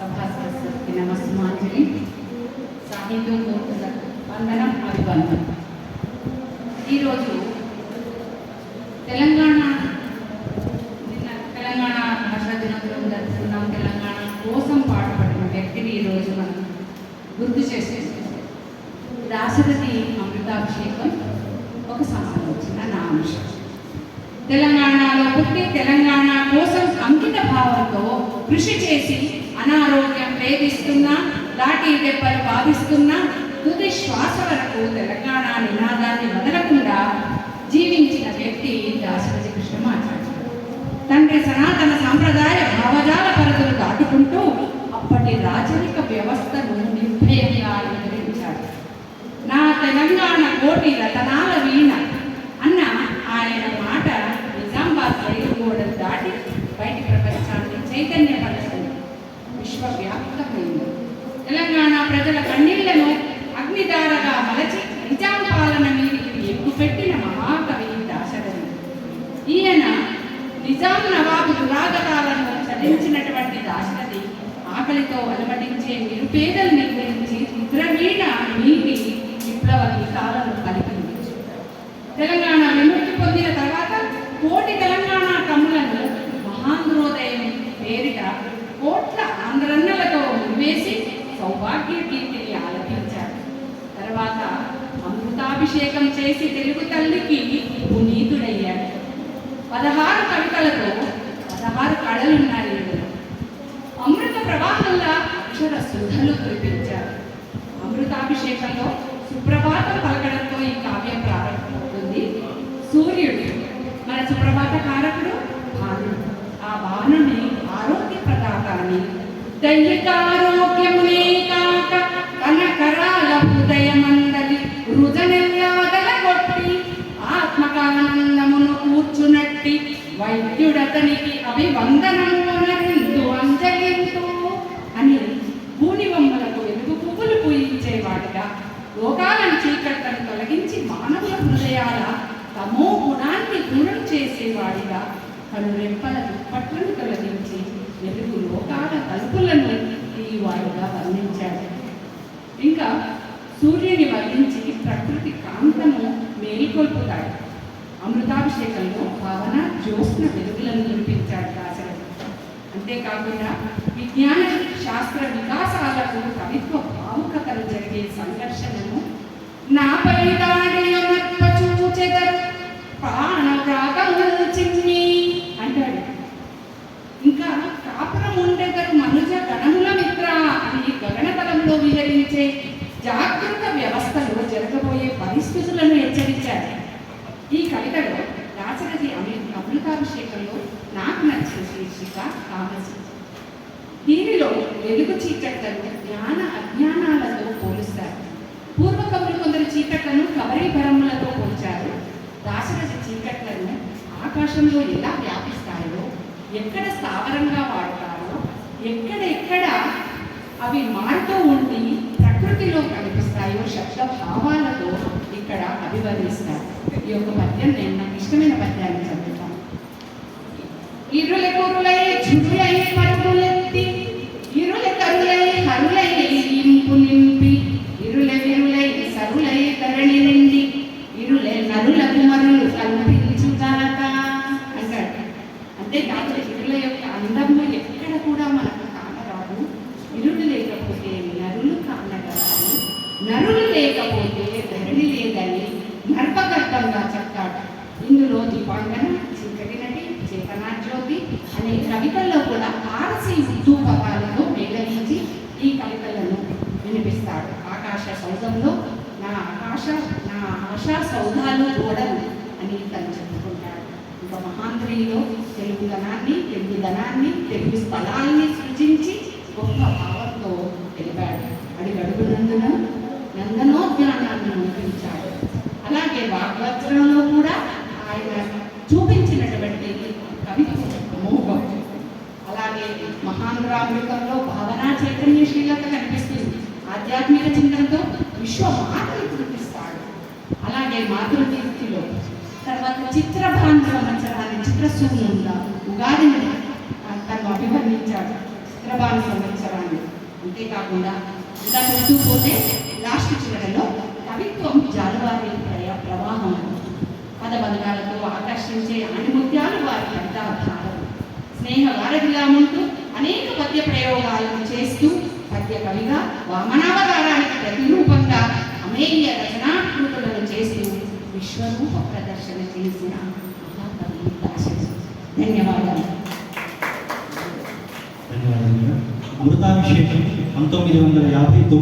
సభా సరస్వతికి నమస్మాంజలి సాహిత్యం కోరుతున్న వందనం అభివందనం ఈరోజు తెలంగాణ నిన్న తెలంగాణ భాషా దినోత్సవం జరుపుకున్నాం. తెలంగాణ కోసం పాటుపడిన వ్యక్తిని ఈరోజు మనం గుర్తు చేసేసి రాష్ట్రపతి అమృతాభిషేకం ఒక సంబంధించిన నా అంశం తెలంగాణలో పుట్టి తెలంగాణ కోసం అంకిత భావంతో కృషి చేసి అనారోగ్యం వేధిస్తున్నా లాఠీ దెబ్బలు బాధిస్తున్నా తుది శ్వాస వరకు తెలంగాణ నినాదాన్ని వదలకుండా జీవించిన వ్యక్తి దాశరథి కృష్ణమాచార్య. తండ్రి సనాతన సాంప్రదాయ భావజాల పరిధులు దాటుకుంటూ అప్పటి రాజరిక వ్యవస్థను నిర్భయంగా ఎదిరించాడు. నా తెలంగాణ ప్రజల కన్నీళ్ళను అగ్నిదారగా మలచి నిజాం పాలన మీదికి ఎక్కుపెట్టిన మహాకవి దాశరథి ఈయన నిజాం నవాబు దురాగతాలను చదివించినటువంటి దాశరథి ఆకలితో అలవటించే నిరుపేదలు నిర్వహించి రుద్రవీణ నీటి విప్లవ గీతాలను కలిపింది తెలంగాణ సౌభాగ్య కీర్తిని ఆలపించారు. తర్వాత అమృతాభిషేకం చేసి తెలుగు తల్లికి పునీతుడయ్యాడు. పదహారు కవితలతో పదహారు కళలున్నాయి అమృత ప్రవాహంలా అక్షర శుద్ధలు కురిపించారు. అమృతాభిషేకంలో సుప్రభాతం పలకడంతో ఈ కావ్యం ప్రారంభమవుతుంది. సూర్యుడు మన సుప్రభాత కారకుడు భానుడు. ఆ భానుని ఆరోగ్య ప్రదాత అని దైహికారోగ్యమునే కాక కనకరాల హృదయమందలి రుజనెల్లాదల కొట్టి ఆత్మకానందమును కూర్చునట్టి వైద్యుడతనికి అభివందనమునరిందు అంజలింతు అని భూనిబొమ్మలకు వెలుగు పువ్వులు పూయించేవాడిగా. లోకాలను చీకట్లను తొలగించి మానవుల హృదయాల తమో గుణాన్ని గుణం చేసేవాడిగా. తను రెప్పల దుప్పట్లను తొలగించి వెలుగు లోకాల తలుపులను తీవాడిగా వర్ణించాడు. ఇంకా సూర్యుని వర్ణించి ప్రకృతి కాంతము మేలుకొల్పుతాడు. అమృతాభిషేకంలో భావన జ్యోత్స్న వెలుగులను నిలిపించాడు దాశరథి అంతేకాకుండా విజ్ఞాన శాస్త్ర వికాసాలకు కవిత్వ భావుకతలు జరిగే సంఘర్షణను నా దాడియమత్వ పరిస్థితులను హెచ్చరించారు ఈ కవితలో దాశరథి అమృ అమృతాభిషేకంలో నాకు నచ్చిన శీర్షిక కామసి. దీనిలో వెలుగు చీకట్లను జ్ఞాన అజ్ఞానాలతో పోలుస్తారు. పూర్వ కవులు కొందరు చీకట్లను కబరీభరములతో పోల్చారు. దాశరథి చీకట్లను ఆకాశంలో ఎలా వ్యాపిస్తాయో ఎక్కడ స్థావరంగా వాడతారో ఎక్కడెక్కడ అవి మారుతూ ఉండి ప్రకృతిలో కనిపిస్తాయో శబ్ద భావాలతో ఇక్కడ అభివర్ణిస్తారు. ఈ యొక్క పద్యం నేను నాకు ఇష్టమైన పద్యాన్ని చదువుతాను. ఇరుల కురులై చురులై పరుగులెత్తి ఇందులో దీపాంగన చీకటి నటి చేతనా జ్యోతి అనే కవితల్లో కూడా పారసీ ఉర్దూ మేళవించి ఈ కవితలను వినిపిస్తాడు. ఆకాశ సౌధంలో నా ఆకాశ నా ఆశా సౌధాలు కూడా అని తను చెప్పుకుంటాడు. ఇంకా మహాంధ్రిలో తెలుగు ధనాన్ని తెలుగు ధనాన్ని తెలుగు స్థలాల్ని సృజించి గొప్ప భావంతో తెలిపాడు. అడిగడుగునందున నందనోద్యానాన్ని ముగించాడు అలాగే వాగ్వజ్రంలో ఆయన చూపించినటువంటి కవిత్వం. అలాగే మహానురామృతంలో భావనా చైతన్యశీలత కనిపిస్తుంది. ఆధ్యాత్మిక చింతనతో విశ్వమాతను చూపిస్తాడు అలాగే మాతృకీర్తిలో తర్వాత చిత్రభాంధ్ర మంచరాన్ని చిత్రసూర్యుల ఉగాదిని తను అభివర్ణించాడు చంద్రబాబు సంవత్సరాన్ని అంతేకాకుండా ఇలా చూస్తూ పోతే లాస్ట్ చివరిలో కవిత్వం జాలవారి ప్రయ ప్రవాహం. పదబంధాలతో ఆకర్షించే అణిముత్యాలు వారి పెద్ద భారం. స్నేహ వారధిగా ఉంటూ అనేక పద్య ప్రయోగాలను చేస్తూ పద్య కవిగా వామనావతారానికి ప్రతిరూపంగా అమేయ రచనాకృతులను చేస్తూ విశ్వరూప ప్రదర్శన చేసిన మహాకవి ధన్యవాదాలు. ధన్యవాదాలు. అమృతాభిషేకం పంతొమ్మిది వందల యాభై తొమ్మిది